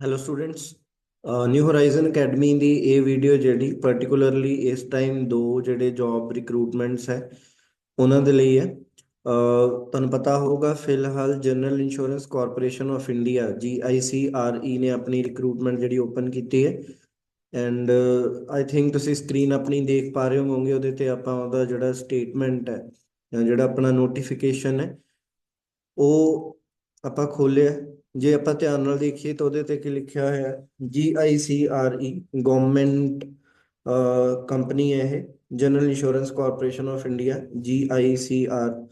Hello students new horizon academy ਦੀ ਇਹ video ਜਿਹੜੀ particularly ਇਸ ਟਾਈਮ ਦੋ ਜਿਹੜੇ ਜੌਬ ਰਿਕਰੂਟਮੈਂਟਸ ਹੈ, ਉਹਨਾਂ ਦੇ ਲਈ ਹੈ। uh, ਤੁਹਾਨੂੰ ਪਤਾ ਹੋਊਗਾ, ਫਿਲਹਾਲ general insurance corporation of India GICRE ਨੇ ਆਪਣੀ ਰਿਕਰੂਟਮੈਂਟ ਜਿਹੜੀ ਓਪਨ ਕੀਤੀ ਹੈ। ਐਂਡ ਆਈ ਥਿੰਕ ਤੁਸੀਂ ਸਕਰੀਨ ਆਪਣੀ ਦੇਖ ਪਾ ਰਹੇ ਹੋਵੋਗੇ, ਉਹਦੇ ਤੇ ਆਪਾਂ ਉਹਦਾ ਜਿਹੜਾ ਸਟੇਟਮੈਂਟ ਹੈ ਜਾਂ ਜਿਹੜਾ ਆਪਣਾ ਨੋਟੀਫਿਕੇਸ਼ਨ ਹੈ, ਉਹ ਆਪਾਂ ਖੋਲਿਆ ਜੇ ਆਪਾਂ ਧਿਆਨ ਨਾਲ ਦੇਖੀਏ ਤਾਂ ਉਹਦੇ ਤੇ ਕੀ ਲਿਖਿਆ ਹੋਇਆ ਆਰ ਈ ਗਵਰਨਮੈਂਟ ਕੰਪਨੀ ਹੈ ਇਹ general insurance corporation of India G I C R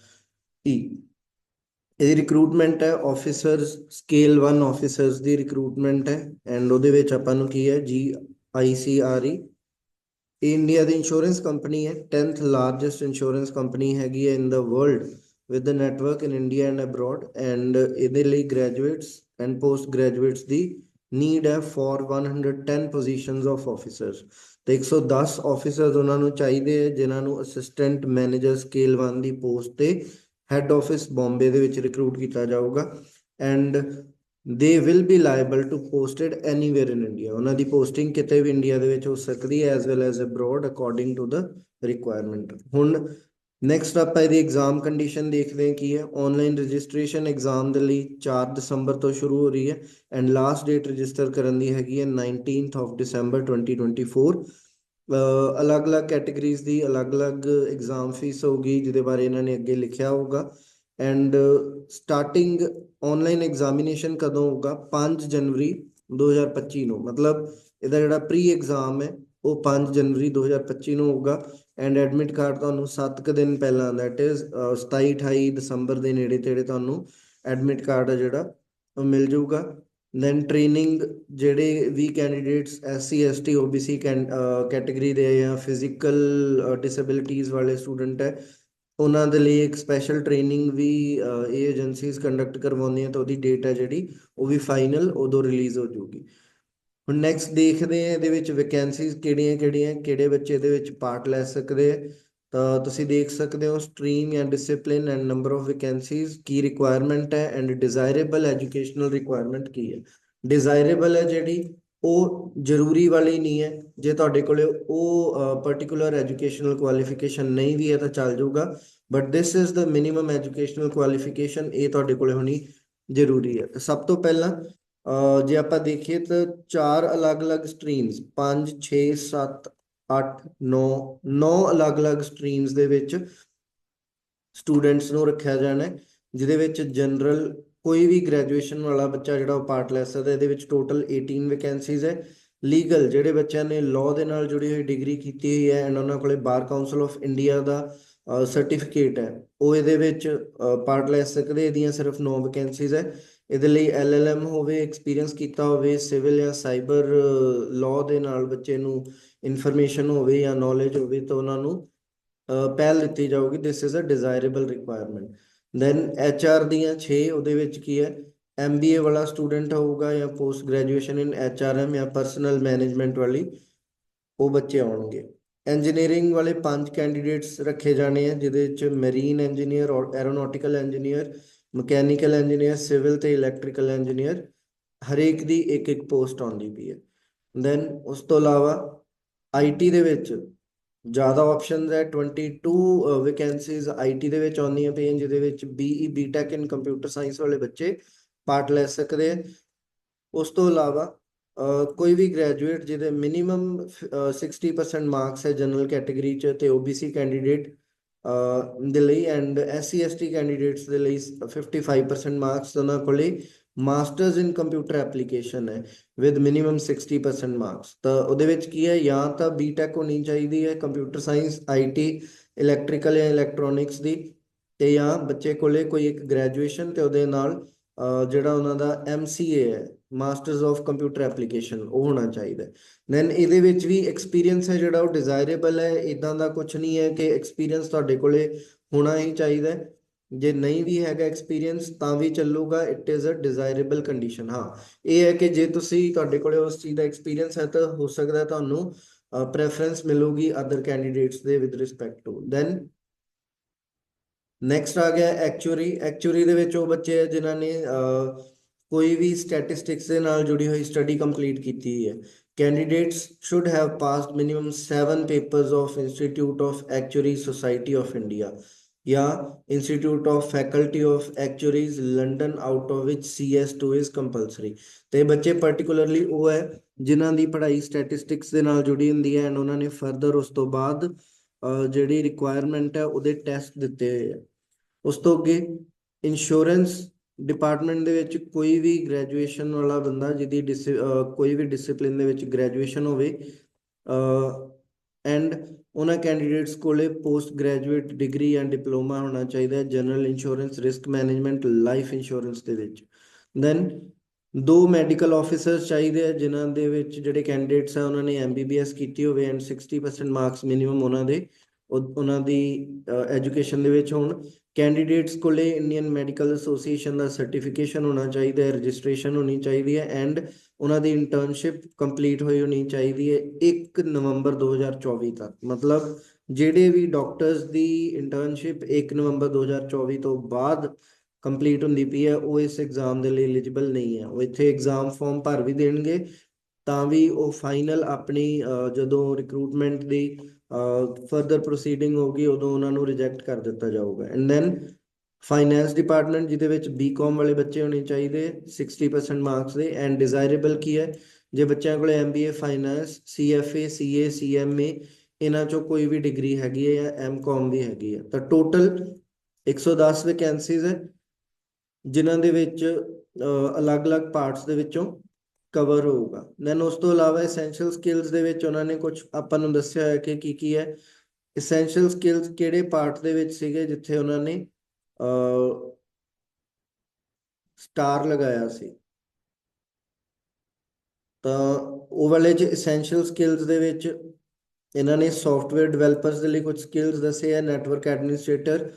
E ਇਹਦੀ ਰਿਕਰੂਟਮੈਂਟ ਹੈ ਆਫੀਸਰਸ ਸਕੇਲ 1 ਆਫੀਸਰਸ ਦੀ ਰਿਕਰੂਟਮੈਂਟ ਹੈ ਐਂਡ ਉਹਦੇ ਵਿੱਚ ਆਪਾਂ ਨੂੰ ਕੀ ਹੈ? ਜੀ ਆਈ ਸੀ GICRE ਇਹ ਇੰਡੀਆ ਦੀ ਇੰਸ਼ੋਰੈਂਸ ਕੰਪਨੀ ਹੈ 10th ਲਾਰਜੈਸਟ ਇੰਸ਼ੋਰੈਂਸ ਕੰਪਨੀ ਹੈਗੀ ਹੈ in the world with the network in India and abroad and ਇਹਦੇ ਲਈ graduates and post graduates ਦੀ ਨੀਡ ਹੈ ਫॉर 110 ਪੋਜੀਸ਼ਨਸ ਆਫ ਆਫੀਸਰਸ ਤੇ 110 ਆਫੀਸਰਸ ਉਹਨਾਂ ਨੂੰ ਚਾਹੀਦੇ ਹੈ ਜਿਨ੍ਹਾਂ ਨੂੰ ਅਸਿਸਟੈਂਟ ਮੈਨੇਜਰ ਸਕੇਲ 1 ਦੀ ਪੋਸਟ ਤੇ ਹੈੱਡ ਆਫਿਸ ਬੰਬੇ ਦੇ ਵਿੱਚ ਰਿਕਰੂਟ ਕੀਤਾ ਜਾਊਗਾ and they will be liable to posted anywhere in India ਉਹਨਾਂ ਦੀ ਪੋਸਟਿੰਗ ਕਿਤੇ ਵੀ ਇੰਡੀਆ ਦੇ ਵਿੱਚ ਹੋ ਸਕਦੀ ਹੈ as well as abroad according to the requirement ਹੁਣ ਨੈਕਸਟ ਆਪਾਂ ਇਹਦੀ ਐਗਜ਼ਾਮ ਕੰਡੀਸ਼ਨ ਦੇਖਦੇ ਹਾਂ ਕੀ ਹੈ। ਆਨਲਾਈਨ ਰਜਿਸਟ੍ਰੇਸ਼ਨ ਐਗਜ਼ਾਮ ਦੇ ਲਈ 4 ਦਸੰਬਰ ਤੋਂ ਸ਼ੁਰੂ ਹੋ ਰਹੀ ਹੈ ਐਂਡ ਲਾਸਟ ਡੇਟ ਰਜਿਸਟਰ ਕਰਨ ਦੀ ਹੈਗੀ ਹੈ 19th ਆਫ ਦਸੰਬਰ 2024 ਅਲੱਗ-ਅਲੱਗ ਕੈਟਾਗਰੀਜ਼ ਦੀ ਅਲੱਗ-ਅਲੱਗ ਐਗਜ਼ਾਮ ਫੀਸ ਹੋਊਗੀ, ਜਿਹਦੇ ਬਾਰੇ ਇਹਨਾਂ ਨੇ ਅੱਗੇ ਲਿਖਿਆ ਹੋਊਗਾ। ਐਂਡ ਸਟਾਰਟਿੰਗ ਆਨਲਾਈਨ ਐਗਜ਼ਾਮੀਨੇਸ਼ਨ ਕਦੋਂ ਹੋਊਗਾ? 5 ਜਨਵਰੀ 2025 ਨੂੰ। ਮਤਲਬ ਇਹਦਾ ਜਿਹੜਾ ਪ੍ਰੀ ਐਗਜ਼ਾਮ ਹੈ ਉਹ 5 ਜਨਵਰੀ 2025 ਨੂੰ ਹੋਊਗਾ ਐਂਡ ਐਡਮਿਟ ਕਾਰਡ ਤੁਹਾਨੂੰ 7 ਕੁ ਦਿਨ ਪਹਿਲਾਂ ਦੈਟ ਇਜ਼ 27 28 ਦਸੰਬਰ ਦੇ ਨੇੜੇ ਤੇੜੇ ਤੁਹਾਨੂੰ ਐਡਮਿਟ ਕਾਰਡ ਹੈ ਜਿਹੜਾ, ਉਹ ਮਿਲ ਜਾਊਗਾ। ਦੈਨ ਟ੍ਰੇਨਿੰਗ ਜਿਹੜੇ ਵੀ candidates SC ST OBC category ਦੇ ਜਾਂ ਫਿਜ਼ੀਕਲ ਡਿਸੇਬਿਲਿਟੀਜ਼ ਵਾਲੇ ਸਟੂਡੈਂਟ ਹੈ, ਉਹਨਾਂ ਦੇ ਲਈ ਇੱਕ ਸਪੈਸ਼ਲ ਟ੍ਰੇਨਿੰਗ ਵੀ ਇਹ ਏਜੰਸੀਜ਼ ਕੰਡਕਟ ਕਰਵਾਉਂਦੀਆਂ ਤਾਂ ਉਹਦੀ ਡੇਟ ਹੈ ਜਿਹੜੀ, ਉਹ ਵੀ ਫਾਈਨਲ ਉਦੋਂ ਰਿਲੀਜ਼ ਹੋ ਜਾਊਗੀ। ਹੁਣ ਨੈਕਸਟ ਦੇਖਦੇ ਆ ਇਹਦੇ ਵਿੱਚ ਵੈਕੈਂਸੀਜ਼ ਕਿਹੜੀਆਂ ਕਿਹੜੀਆਂ, ਕਿਹੜੇ ਬੱਚੇ ਇਹਦੇ ਵਿੱਚ ਪਾਰਟ ਲੈ ਸਕਦੇ ਆ। ਤਾਂ ਤੁਸੀਂ ਦੇਖ ਸਕਦੇ ਹੋ stream and discipline and number of vacancies Ki requirement ਹੈ ਐਂਡ ਡਿਜ਼ਾਇਰੇਬਲ ਐਜੂਕੇਸ਼ਨਲ ਰਿਕੁਆਇਰਮੈਂਟ ਕੀ ਹੈ। ਡਿਜ਼ਾਇਰੇਬਲ ਹੈ ਜਿਹੜੀ, ਉਹ ਜ਼ਰੂਰੀ ਵਾਲੀ ਨਹੀਂ ਹੈ। ਜੇ ਤੁਹਾਡੇ ਕੋਲੇ ਉਹ ਪਾਰਟਿਕੂਲਰ ਐਜੂਕੇਸ਼ਨਲ ਕੁਆਲੀਫਿਕੇਸ਼ਨ ਨਹੀਂ ਵੀ ਹੈ ਤਾਂ ਚੱਲ ਜਾਊਗਾ। But this is the minimum educational qualification ਇਹ ਤੁਹਾਡੇ ਕੋਲੇ ਹੋਣੀ ਜ਼ਰੂਰੀ ਹੈ। ਸਭ ਤੋਂ ਪਹਿਲਾਂ ਜੇ ਆਪਾਂ ਦੇਖੀਏ ਤਾਂ ਚਾਰ ਅਲੱਗ-ਅਲੱਗ ਸਟਰੀਮਸ 5 6 7 8 9 9 ਅਲੱਗ-ਅਲੱਗ ਸਟਰੀਮਸ ਦੇ ਵਿੱਚ ਸਟੂਡੈਂਟਸ ਨੂੰ ਰੱਖਿਆ ਜਾਣਾ ਹੈ, ਜਿਹਦੇ ਵਿੱਚ ਜਨਰਲ ਕੋਈ ਵੀ ਗ੍ਰੈਜੂਏਸ਼ਨ ਵਾਲਾ ਬੱਚਾ ਜਿਹੜਾ ਉਹ ਪਾਰਟ ਲੈ ਸਕਦਾ ਇਹਦੇ ਵਿੱਚ ਟੋਟਲ 18 ਵੈਕੈਂਸੀਜ਼ ਹੈ। ਲੀਗਲ ਜਿਹੜੇ ਬੱਚਿਆਂ ਨੇ ਲਾਅ ਦੇ ਨਾਲ ਜੁੜੀ ਹੋਈ ਡਿਗਰੀ ਕੀਤੀ ਹੋਈ ਹੈ ਐਂਡ ਉਹਨਾਂ ਕੋਲੇ ਬਾਰ ਕਾਉਂਸਲ ਆਫ ਇੰਡੀਆ ਦਾ ਸਰਟੀਫਿਕੇਟ ਹੈ। ਉਹ ਇਹਦੇ ਵਿੱਚ ਪਾਰਟ ਲੈ ਸਕਦੇ ਇਹਦੀਆਂ ਸਿਰਫ 9 ਵੈਕੈਂਸੀਜ਼ ਹੈ। ਇਹਦੇ ਲਈ ਐਲਐਲਐਮ ਹੋਵੇ ਐਕਸਪੀਰੀਅੰਸ ਕੀਤਾ ਹੋਵੇ ਸਿਵਲ ਜਾਂ ਸਾਈਬਰ ਲਾਅ ਦੇ ਨਾਲ ਬੱਚੇ ਨੂੰ ਇਨਫੋਰਮੇਸ਼ਨ ਹੋਵੇ ਜਾਂ ਨੌਲੇਜ ਹੋਵੇ ਤਾਂ ਉਹਨਾਂ ਨੂੰ ਪਹਿਲ ਦਿੱਤੀ ਜਾਊਗੀ। This is a desirable requirement then HR ਦੀਆਂ 6 ਉਹਦੇ ਵਿੱਚ ਕੀ ਹੈ? ਐਮਬੀਏ ਵਾਲਾ ਸਟੂਡੈਂਟ ਹੋਊਗਾ ਜਾਂ ਪੋਸਟ ਗ੍ਰੈਜੂਏਸ਼ਨ ਇਨ ਐਚਆਰਐਮ ਜਾਂ ਪਰਸਨਲ ਮੈਨੇਜਮੈਂਟ ਵਾਲੀ, ਉਹ ਬੱਚੇ ਆਉਣਗੇ। ਇੰਜੀਨੀਅਰਿੰਗ ਵਾਲੇ ਪੰਜ ਕੈਂਡੀਡੇਟਸ ਰੱਖੇ ਜਾਣੇ ਆ, ਜਿਹਦੇ ਵਿੱਚ marine engineer or aeronautical engineer mechanical engineer, civil ਤੇ ਇਲੈਕਟ੍ਰੀਕਲ ਇੰਜੀਨੀਅਰ, ਹਰੇਕ ਦੀ ਇੱਕ ਇੱਕ ਪੋਸਟ ਆਉਂਦੀ ਪਈ ਹੈ। ਦੈਨ ਉਸ ਤੋਂ ਇਲਾਵਾ ਆਈਟੀ ਦੇ ਵਿੱਚ ਜ਼ਿਆਦਾ ਆਪਸ਼ਨਸ ਹੈ 22 ਵੈਕੈਂਸੀਜ਼ ਆਈਟੀ ਦੇ ਵਿੱਚ ਆਉਂਦੀਆਂ ਪਈਆਂ ਜਿਹਦੇ ਵਿੱਚ BE BTech in computer science ਵਾਲੇ ਬੱਚੇ ਪਾਰਟ ਲੈ ਸਕਦੇ ਆ। ਉਸ ਤੋਂ ਇਲਾਵਾ ਕੋਈ ਵੀ ਗ੍ਰੈਜੂਏਟ ਜਿਹਦੇ ਮਿਨੀਮਮ 60% ਮਾਰਕਸ ਹੈ ਜਨਰਲ ਕੈਟਾਗਰੀ ਚ ਤੇ ਓਬੀਸੀ ਕੈਂਡੀਡੇਟ ਦੇ ਲਈ ਐਂਡ ਐਸਸੀ ਐਸਟੀ ਕੈਂਡੀਡੇਟਸ ਦੇ ਲਈ 55% ਮਾਰਕਸ ਉਹਨਾਂ ਕੋਲੇ ਮਾਸਟਰਸ ਇਨ ਕੰਪਿਊਟਰ ਐਪਲੀਕੇਸ਼ਨ ਹੈ ਵਿਦ ਮਿਨੀਮਮ 60% ਮਾਰਕਸ ਤਾਂ ਉਹਦੇ ਵਿੱਚ ਕੀ ਹੈ, ਜਾਂ ਤਾਂ ਬੀਟੈਕ ਹੋਣੀ ਚਾਹੀਦੀ ਹੈ ਕੰਪਿਊਟਰ ਸਾਇੰਸ ਆਈਟੀ ਇਲੈਕਟ੍ਰੀਕਲ ਜਾਂ ਇਲੈਕਟ੍ਰੋਨਿਕਸ ਦੀ। ਤੇ ਜਾਂ ਬੱਚੇ ਕੋਲੇ ਕੋਈ ਇੱਕ ਗ੍ਰੈਜੂਏਸ਼ਨ ਤੇ ਉਹਦੇ ਨਾਲ ਜਿਹੜਾ ਉਹਨਾਂ ਦਾ ਐਮਸੀਏ ਹੈ ਮਾਸਟਰਸ ਆਫ ਕੰਪਿਊਟਰ ਐਪਲੀਕੇਸ਼ਨ ਉਹ ਹੋਣਾ ਚਾਹੀਦਾ ਦੈਨ ਇਹਦੇ ਵਿੱਚ ਵੀ ਐਕਸਪੀਰੀਅੰਸ ਹੈ ਜਿਹੜਾ, ਉਹ ਡਿਜ਼ਾਇਰੇਬਲ ਹੈ ਇਦਾਂ ਦਾ ਕੁਝ ਨਹੀਂ ਹੈ ਕਿ ਐਕਸਪੀਰੀਅੰਸ ਤੁਹਾਡੇ ਕੋਲੇ ਹੋਣਾ ਹੀ ਚਾਹੀਦਾ ਜੇ ਨਹੀਂ ਵੀ ਹੈਗਾ ਐਕਸਪੀਰੀਅੰਸ ਤਾਂ ਵੀ ਚੱਲੂਗਾ it is a desirable condition ਹਾਂ, ਇਹ ਹੈ ਕਿ ਜੇ ਤੁਸੀਂ ਤੁਹਾਡੇ ਕੋਲੇ ਉਸ ਚੀਜ਼ ਦਾ ਐਕਸਪੀਰੀਅੰਸ ਹੈ, ਤਾਂ ਹੋ ਸਕਦਾ ਤੁਹਾਨੂੰ ਪ੍ਰੈਫਰੈਂਸ ਮਿਲੂਗੀ ਅਦਰ ਕੈਂਡੀਡੇਟਸ ਦੇ with respect to then next ਆ ਗਿਆ ਐਕਚੁਅਰੀ ਐਕਚੁਅਰੀ ਦੇ ਵਿੱਚ ਉਹ ਬੱਚੇ ਆ ਜਿਨ੍ਹਾਂ ਨੇ ਕੋਈ ਵੀ ਸਟੈਟਿਸਟਿਕਸ ਦੇ ਨਾਲ ਜੁੜੀ ਹੋਈ ਸਟੱਡੀ ਕੰਪਲੀਟ ਕੀਤੀ ਹੈ। Candidates should have passed minimum 7 papers of institute of actuary society of India ਜਾਂ institute of faculty of actuaries London out of which CS2 is compulsory ਤੇ ਬੱਚੇ ਪਾਰਟਿਕੂਲਰਲੀ ਉਹ ਹੈ ਜਿਨ੍ਹਾਂ ਦੀ ਪੜ੍ਹਾਈ ਸਟੈਟਿਸਟਿਕਸ ਦੇ ਨਾਲ ਜੁੜੀ ਹੁੰਦੀ ਹੈ ਐਂਡ ਉਹਨਾਂ ਨੇ ਫਰਦਰ ਉਸ ਤੋਂ ਬਾਅਦ ਜਿਹੜੀ ਰਿਕੁਆਇਰਮੈਂਟ ਹੈ ਉਹਦੇ ਟੈਸਟ ਦਿੱਤੇ ਹੋਏ ਆ। ਉਸ ਤੋਂ ਅੱਗੇ ਇੰਸ਼ੋਰੈਂਸ ਡਿਪਾਰਟਮੈਂਟ ਦੇ ਵਿੱਚ ਕੋਈ ਵੀ ਗ੍ਰੈਜੂਏਸ਼ਨ ਵਾਲਾ ਬੰਦਾ ਜਿਹਦੀ ਡਿਸੀ- ਕੋਈ ਵੀ ਡਿਸਪਲਿਨ ਦੇ ਵਿੱਚ ਗ੍ਰੈਜੂਏਸ਼ਨ ਹੋਵੇ ਐਂਡ ਉਹਨਾਂ ਕੈਂਡੀਡੇਟਸ ਕੋਲੇ ਪੋਸਟ ਗ੍ਰੈਜੂਏਟ ਡਿਗਰੀ ਜਾਂ ਡਿਪਲੋਮਾ ਹੋਣਾ ਚਾਹੀਦਾ ਹੈ general insurance risk management life insurance ਦੇ ਵਿੱਚ। ਦੈਨ ਦੋ ਮੈਡੀਕਲ ਆਫੀਸਰਸ ਚਾਹੀਦੇ ਆ ਜਿਨ੍ਹਾਂ ਦੇ ਵਿੱਚ ਜਿਹੜੇ ਕੈਂਡੀਡੇਟਸ ਆ ਉਹਨਾਂ ਨੇ ਐਮਬੀਬੀਐਸ ਕੀਤੀ ਹੋਵੇ ਐਂਡ 60% ਮਾਰਕਸ ਮਿਨੀਮਮ ਉਹਨਾਂ ਦੇ। ਉਹਨਾਂ ਦੀ ਐਜੂਕੇਸ਼ਨ ਦੇ ਵਿੱਚ ਹੋਣ। ਕੈਂਡੀਡੇਟਸ ਕੋਲੇ ਇੰਡੀਅਨ ਮੈਡੀਕਲ ਐਸੋਸੀਏਸ਼ਨ ਦਾ ਸਰਟੀਫਿਕੇਸ਼ਨ ਹੋਣਾ ਚਾਹੀਦਾ ਹੈ ਰਜਿਸਟ੍ਰੇਸ਼ਨ ਹੋਣੀ ਚਾਹੀਦੀ ਹੈ ਐਂਡ ਉਹਨਾਂ ਦੀ ਇੰਟਰਨਸ਼ਿਪ ਕੰਪਲੀਟ ਹੋਈ ਹੋਣੀ ਚਾਹੀਦੀ ਹੈ 1 ਨਵੰਬਰ 2024 ਤੱਕ। ਮਤਲਬ ਜਿਹੜੇ ਵੀ ਡਾਕਟਰਸ ਦੀ ਇੰਟਰਨਸ਼ਿਪ 1 ਨਵੰਬਰ 2024 ਤੋਂ ਬਾਅਦ ਕੰਪਲੀਟ ਹੁੰਦੀ ਪਈ ਹੈ, ਉਹ ਇਸ ਐਗਜ਼ਾਮ ਦੇ ਲਈ ਐਲੀਜੀਬਲ ਨਹੀਂ ਹੈ। ਉਹ ਇੱਥੇ ਐਗਜ਼ਾਮ ਫਾਰਮ ਭਰ ਵੀ ਦੇਣਗੇ, ਤਾਂ ਵੀ ਉਹ ਫਾਈਨਲ ਆਪਣੀ ਜਦੋਂ ਰਿਕਰੂਟਮੈਂਟ ਦੀ ਫਰਦਰ ਪ੍ਰੋਸੀਡਿੰਗ ਹੋਗੀ ਉਦੋਂ ਉਹਨਾਂ ਨੂੰ ਰਿਜੈਕਟ ਕਰ ਦਿੱਤਾ ਜਾਊਗਾ। ਐਂਡ ਦੈਨ ਫਾਈਨੈਂਸ ਡਿਪਾਰਟਮੈਂਟ ਜਿਹਦੇ ਵਿੱਚ ਬੀਕਾਮ ਵਾਲੇ ਬੱਚੇ ਹੋਣੇ ਚਾਹੀਦੇ 60% ਮਾਰਕਸ ਦੇ ਐਂਡ ਡਿਜ਼ਾਇਰੇਬਲ ਕੀ ਹੈ? ਜੇ ਬੱਚਿਆਂ ਕੋਲੇ MBA finance CFA CA CMA ਇਹਨਾਂ ਚੋਂ ਕੋਈ ਵੀ ਡਿਗਰੀ ਹੈਗੀ ਹੈ ਜਾਂ ਐਮਕਾਮ ਵੀ ਹੈਗੀ ਹੈ। ਤਾਂ ਟੋਟਲ 110 ਵੈਕੈਂਸੀਜ਼ ਹੈ, ਜਿਨ੍ਹਾਂ ਦੇ ਵਿੱਚ ਅਲੱਗ-ਅਲੱਗ ਪਾਰਟਸ ਦੇ ਵਿੱਚੋਂ ਕਵਰ ਹੋਊਗਾ। ਦੈਨ ਉਸ ਤੋਂ ਇਲਾਵਾ ਐਸੈਂਸ਼ੀਅਲ ਸਕਿੱਲਸ ਦੇ ਵਿੱਚ ਉਹਨਾਂ ਨੇ ਕੁਝ ਆਪਾਂ ਨੂੰ ਦੱਸਿਆ ਹੋਇਆ ਕਿ ਕੀ ਕੀ ਹੈ। ਐਸੈਂਸ਼ੀਅਲ ਸਕਿੱਲਸ ਕਿਹੜੇ ਪਾਰਟ ਦੇ ਵਿੱਚ ਸੀਗੇ ਜਿੱਥੇ ਉਹਨਾਂ ਨੇ ਅ ਸਟਾਰ ਲਗਾਇਆ ਸੀ? ਤਾਂ ਉਹ ਵਾਲੇ ਚ ਐਸੈਂਸ਼ੀਅਲ ਸਕਿੱਲਸ ਦੇ ਵਿੱਚ ਇਹਨਾਂ ਨੇ ਸੌਫਟਵੇਅਰ ਡਿਵੈਲਪਰਸ ਦੇ ਲਈ ਕੁਝ ਸਕਿੱਲਸ ਦੱਸੇ ਆ network administrator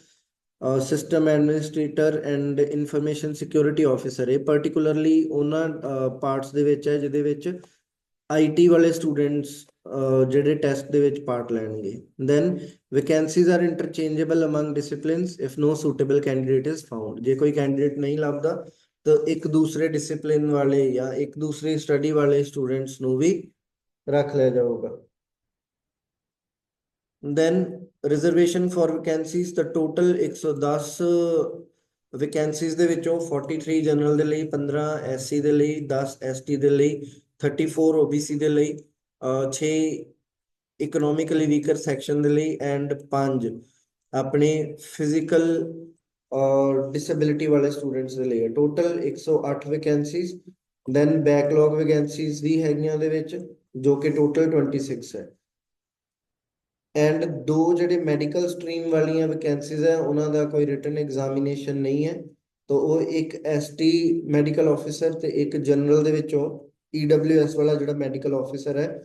system administrator and information security officer ਇਹ ਪਾਰਟਿਕੂਲਰਲੀ ਉਹਨਾਂ ਪਾਰਟਸ ਦੇ ਵਿੱਚ ਹੈ, ਜਿਹਦੇ ਵਿੱਚ ਆਈਟੀ ਵਾਲੇ ਸਟੂਡੈਂਟਸ ਜਿਹੜੇ ਟੈਸਟ ਦੇ ਵਿੱਚ ਪਾਰਟ ਲੈਣਗੇ। Then vacancies are interchangeable among disciplines if no suitable candidate is found ਜੇ ਕੋਈ ਕੈਂਡੀਡੇਟ ਨਹੀਂ ਲੱਭਦਾ, ਤਾਂ ਇੱਕ ਦੂਸਰੇ ਡਿਸਪਲਿਨ ਵਾਲੇ ਜਾਂ ਇੱਕ ਦੂਸਰੀ ਸਟੱਡੀ ਵਾਲੇ ਸਟੂਡੈਂਟਸ ਨੂੰ ਵੀ ਰੱਖ ਲਿਆ ਜਾਊਗਾ। ਦੈਨ ਰਿਜ਼ਰਵੇਸ਼ਨ ਫॉर ਵੈਕੈਂਸੀਜ਼ ਤਾਂ ਟੋਟਲ 110 ਵੈਕੈਂਸੀਜ਼ ਦੇ ਵਿੱਚੋਂ 43 ਜਨਰਲ ਦੇ ਲਈ 15 ਐਸਸੀ ਦੇ ਲਈ 10 ਐਸਟੀ ਦੇ ਲਈ 34 ਓਬੀਸੀ ਦੇ ਲਈ 6 ਇਕਨੋਮਿਕਲੀ ਵੀਕਰ ਸੈਕਸ਼ਨ ਦੇ ਲਈ ਐਂਡ 5 ਆਪਣੇ ਫਿਜ਼ੀਕਲ ਔਰ ਡਿਸੇਬਿਲਿਟੀ ਵਾਲੇ ਸਟੂਡੈਂਟਸ ਦੇ ਲਈ total 108 vacancies then backlog vacancies ਵੀ ਹੈਗੀਆਂ ਦੇ ਵਿੱਚ ਜੋ ਕਿ ਟੋਟਲ 26 ਹੈ ਐਂਡ ਦੋ ਜਿਹੜੇ ਮੈਡੀਕਲ ਸਟਰੀਮ ਵਾਲੀਆਂ ਵੈਕੈਂਸੀਜ਼ ਹੈ, ਉਹਨਾਂ ਦਾ ਕੋਈ ਰਿਟਨ ਐਗਜ਼ਾਮੀਨੇਸ਼ਨ ਨਹੀਂ ਹੈ। ਤਾਂ ਉਹ ਇੱਕ ਐਸਟੀ ਮੈਡੀਕਲ ਆਫੀਸਰ ਤੇ ਇੱਕ ਜਨਰਲ ਦੇ ਵਿੱਚੋਂ ਈਡਬਲਯੂਐਸ ਵਾਲਾ ਜਿਹੜਾ ਮੈਡੀਕਲ ਆਫੀਸਰ ਹੈ,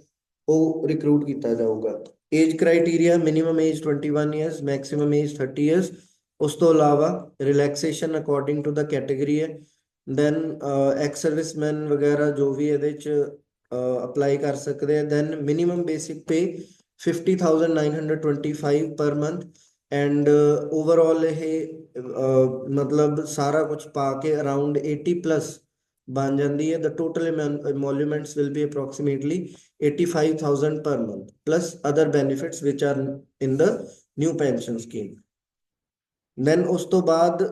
ਉਹ ਰਿਕਰੂਟ ਕੀਤਾ ਜਾਊਗਾ। Age criteria minimum age 21 years maximum age 30 years ਉਸ ਤੋਂ ਇਲਾਵਾ relaxation according to the category ਹੈ। ਦੈਨ ਐਕਸ ਸਰਵਿਸਮੈਨ ਵਗੈਰਾ ਜੋ ਵੀ ਇਹਦੇ ਚ ਅਪਲਾਈ ਕਰ ਸਕਦੇ ਆ then minimum basic pay 50925 per month and overall ਇਹ ਅਹ, ਮਤਲਬ ਸਾਰਾ ਕੁਝ ਪਾ ਕੇ ਅਰਾਊਂਡ 80 ਪਲੱਸ ਬਣ ਜਾਂਦੀ ਹੈ the total emol- emoluments will be approximately 85000 per month plus other benefits which are in the new pension scheme then ਉਸ ਤੋਂ ਬਾਅਦ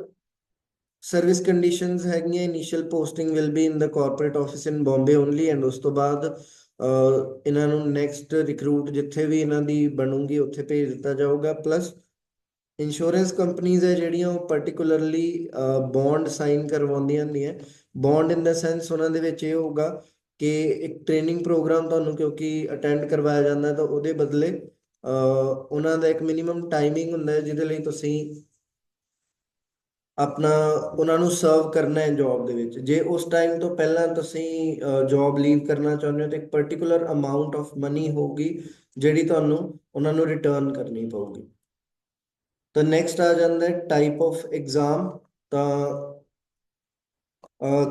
ਸਰਵਿਸ ਕੰਡੀਸ਼ਨਸ ਹੈਗੀਆਂ initial posting will be in the corporate office in Bombay only and ਉਸ ਤੋਂ ਬਾਅਦ ਅਹ, ਇਹਨਾਂ ਨੂੰ next recruit ਜਿੱਥੇ ਵੀ ਇਹਨਾਂ ਦੀ ਬਣੂਗੀ, ਉੱਥੇ ਭੇਜ ਦਿੱਤਾ ਜਾਊਗਾ। ਪਲੱਸ ਇੰਸ਼ੋਰੈਂਸ ਕੰਪਨੀਆਂ ਹੈ ਜਿਹੜੀਆਂ ਉਹ ਪਾਰਟਿਕੂਲਰਲੀ ਬੌਂਡ ਸਾਈਨ ਕਰਵਾਉਂਦੀਆਂ ਹੁੰਦੀਆਂ। ਬੌਂਡ ਇਨ ਦਾ ਸੈਂਸ ਉਹਨਾਂ ਦੇ ਵਿੱਚ ਇਹ ਹੋਊਗਾ ਕਿ ਇੱਕ ਟ੍ਰੇਨਿੰਗ ਪ੍ਰੋਗਰਾਮ ਤੁਹਾਨੂੰ ਕਿਉਂਕਿ ਅਟੈਂਡ ਕਰਵਾਇਆ ਜਾਂਦਾ ਤਾਂ ਉਹਦੇ ਬਦਲੇ ਉਹਨਾਂ ਦਾ ਇੱਕ ਮਿਨੀਮਮ ਟਾਈਮਿੰਗ ਹੁੰਦਾ ਜਿਹਦੇ ਲਈ ਤੁਸੀਂ ਆਪਣਾ ਉਹਨਾਂ ਨੂੰ ਸਰਵ ਕਰਨਾ ਹੈ ਜੌਬ ਦੇ ਵਿੱਚ। ਜੇ ਉਸ ਟਾਈਮ ਤੋਂ ਪਹਿਲਾਂ ਤੁਸੀਂ ਜੌਬ ਲੀਵ ਕਰਨਾ ਚਾਹੁੰਦੇ ਹੋ, ਤਾਂ ਇੱਕ ਪਾਰਟਿਕੂਲਰ ਅਮਾਉਂਟ ਆਫ ਮਨੀ ਹੋਊਗੀ, ਜਿਹੜੀ ਤੁਹਾਨੂੰ ਉਹਨਾਂ ਨੂੰ ਰਿਟਰਨ ਕਰਨੀ ਪਊਗੀ। ਤਾਂ ਨੈਕਸਟ ਆ ਜਾਂਦਾ ਹੈ ਟਾਈਪ ਆਫ ਐਗਜ਼ਾਮ ਤਾਂ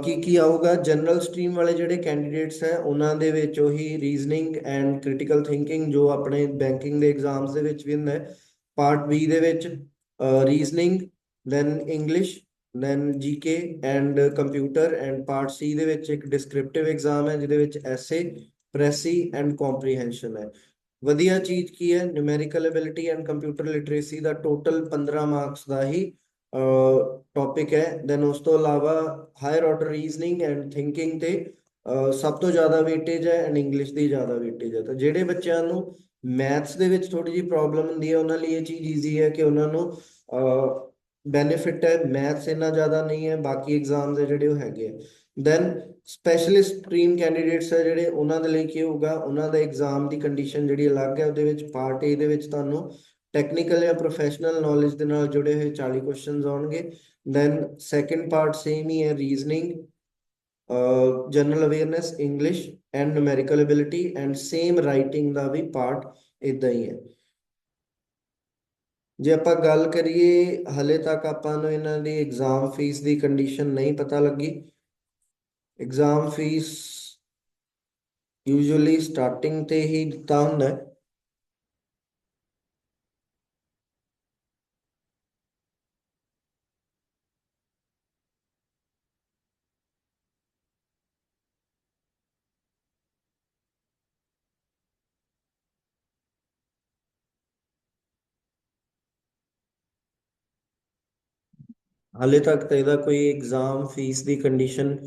ਕੀ ਕੀ ਆਊਗਾ? ਜਨਰਲ ਸਟਰੀਮ ਵਾਲੇ ਜਿਹੜੇ ਕੈਂਡੀਡੇਟਸ ਹੈ, ਉਹਨਾਂ ਦੇ ਵਿੱਚ ਉਹੀ ਰੀਜ਼ਨਿੰਗ ਐਂਡ ਕ੍ਰਿਟੀਕਲ ਥਿੰਕਿੰਗ ਜੋ ਆਪਣੇ ਬੈਂਕਿੰਗ ਦੇ ਐਗਜ਼ਾਮਸ ਦੇ ਵਿੱਚ ਵੀ ਹੁੰਦਾ ਹੈ। ਪਾਰਟ ਬੀ ਦੇ ਵਿੱਚ reasoning then English then GK and computer and part C ਦੇ ਵਿੱਚ ਇੱਕ ਡਿਸਕ੍ਰਿਪਟਿਵ ਐਗਜ਼ਾਮ ਹੈ, ਜਿਹਦੇ ਵਿੱਚ ਐਸੇ ਪ੍ਰੈਸੀ ਐਂਡ ਕੰਪਰੀਹੈਂਸ਼ਨ ਹੈ। ਵਧੀਆ ਚੀਜ਼ ਕੀ ਹੈ? Numerical ability and computer literacy the total 15 marks ਦਾ ਹੀ ਟੌਪਿਕ ਹੈ। ਦੈਨ ਉਸ ਤੋਂ ਇਲਾਵਾ higher order reasoning and thinking ਤੇ ਸਭ ਤੋਂ ਜ਼ਿਆਦਾ ਵੇਟੇਜ ਹੈ ਐਂਡ ਇੰਗਲਿਸ਼ ਦੀ ਜ਼ਿਆਦਾ ਵੇਟੇਜ ਹੈ। ਤਾਂ ਜਿਹੜੇ ਬੱਚਿਆਂ ਨੂੰ ਮੈਥਸ ਦੇ ਵਿੱਚ ਥੋੜੀ ਜਿਹੀ ਪ੍ਰੋਬਲਮ ਹੁੰਦੀ ਹੈ, ਉਹਨਾਂ ਲਈ ਇਹ ਚੀਜ਼ ਈਜ਼ੀ ਹੈ ਕਿ ਉਹਨਾਂ ਨੂੰ ਬੈਨੀਫਿਟ ਹੈ ਮੈਥਸ ਇੰਨਾ ਜ਼ਿਆਦਾ ਨਹੀਂ ਹੈ, ਬਾਕੀ ਐਗਜ਼ਾਮਸ ਹੈ ਜਿਹੜੇ ਉਹ ਹੈਗੇ ਆ। ਦੈਨ ਸਪੈਸ਼ਲਿਸਟ ਸਟਰੀਮ ਕੈਂਡੀਡੇਟਸ ਹੈ ਜਿਹੜੇ, ਉਹਨਾਂ ਦੇ ਲਈ ਕੀ ਹੋਊਗਾ, ਉਹਨਾਂ ਦਾ ਐਗਜ਼ਾਮ ਦੀ ਕੰਡੀਸ਼ਨ ਜਿਹੜੀ ਅਲੱਗ ਹੈ, ਉਹਦੇ ਵਿੱਚ ਪਾਰਟ ਏ ਦੇ ਵਿੱਚ ਤੁਹਾਨੂੰ ਟੈਕਨੀਕਲ ਜਾਂ ਪ੍ਰੋਫੈਸ਼ਨਲ ਨੌਲੇਜ ਦੇ ਨਾਲ ਜੁੜੇ ਹੋਏ 40 ਕੁਐਸਚਨਸ ਆਉਣਗੇ। ਦੈਨ ਸੈਕੰਡ ਪਾਰਟ ਸੇਮ ਹੀ ਹੈ reasoning general awareness English and numerical ability and same writing ਦਾ ਵੀ ਪਾਰਟ ਇਦਾਂ ਹੀ ਹੈ। ਜੇ ਆਪਾਂ ਗੱਲ ਕਰੀਏ, ਹਲੇ ਤੱਕ ਆਪਾਂ ਨੂੰ ਇਹਨਾਂ ਦੀ ਐਗਜ਼ਾਮ ਫੀਸ ਦੀ ਕੰਡੀਸ਼ਨ ਨਹੀਂ ਪਤਾ ਲੱਗੀ। ਐਗਜ਼ਾਮ ਫੀਸ ਯੂਜੂਅਲੀ ਸਟਾਰਟਿੰਗ ਤੇ ਹੀ ਦਿੱਤਾ ਹੁੰਦਾ ਹੈ। ਹਾਲੇ ਤੱਕ ਤਾਂ ਇਹਦਾ ਕੋਈ ਐਗਜ਼ਾਮ ਫੀਸ ਦੀ ਕੰਡੀਸ਼ਨ